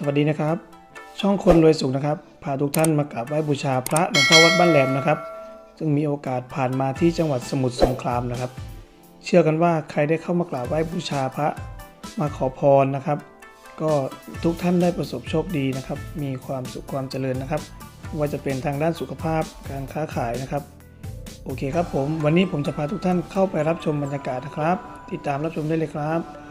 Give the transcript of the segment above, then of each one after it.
สวัสดีนะครับ ช่องคนรวยสุขนะครับพาทุกท่านมากราบไหว้บูชาพระหลวงพ่อวัดบ้านแหลมนะครับ ซึ่งมีโอกาสผ่านมาที่จังหวัดสมุทรสงครามนะครับ เชื่อกันว่าใครได้เข้ามากราบไหว้บูชาพระมาขอพรนะครับ ก็ทุกท่านได้ประสบโชคดีนะครับ มีความสุขความเจริญนะครับ ว่าจะเป็นทางด้านสุขภาพการค้าขายนะครับ โอเคครับผม วันนี้ผมจะพาทุกท่านเข้าไปรับชมบรรยากาศนะครับ ติดตามรับชมได้เลยครับ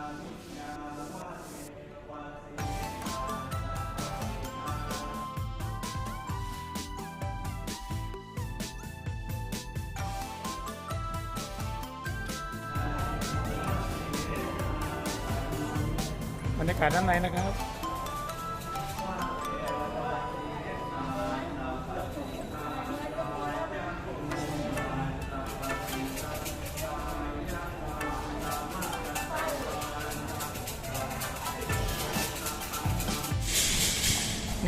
บรรยากาศด้านในนะครับ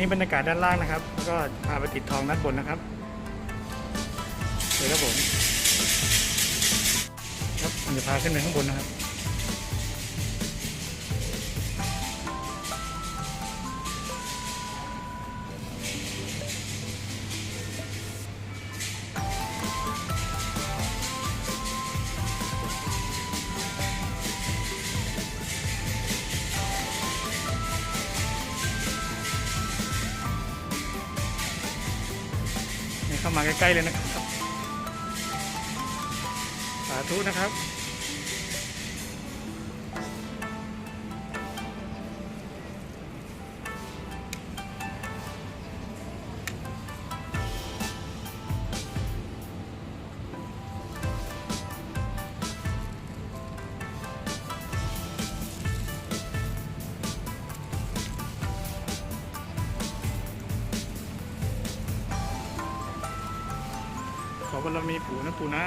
นี่บรรยากาศด้านล่างนะครับ แล้วก็พาไปติดทองด้านบนนะครับเดี๋ยวครับผม ครับผมจะพาขึ้นไปข้างบนนะครับ เข้ามาใกล้ๆเลยนะครับสาธุนะครับ ขอบารมีปู่นะปู่นะ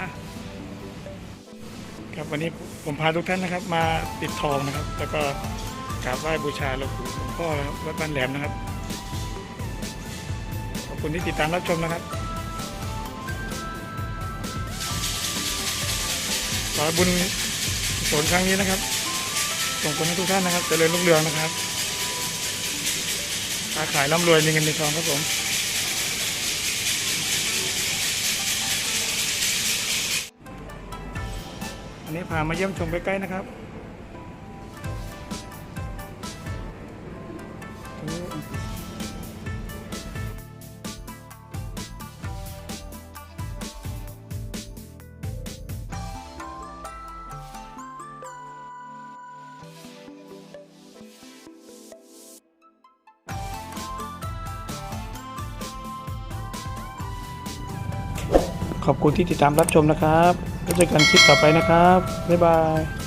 ครับวันนี้ผมพาทุกท่านนะครับ มาติดทองนะครับ แล้วก็กราบไหว้บูชาหลวงปู่หลวงพ่อนะครับวัดบ้านแหลมนะครับ ขอบคุณที่ติดตามรับชมนะครับขอบุญกุศลครั้งนี้นะครับส่งผลให้ทุกท่านนะครับเจริญรุ่งเรืองนะครับค้าขายร่ำรวยมีเงินมีทองครับผม อันนี้พามาเยี่ยมชมใกล้ๆนะครับขอบคุณที่ติดตามรับชมนะครับ แล้วเจอกันคลิปต่อไปนะครับ บ๊ายบาย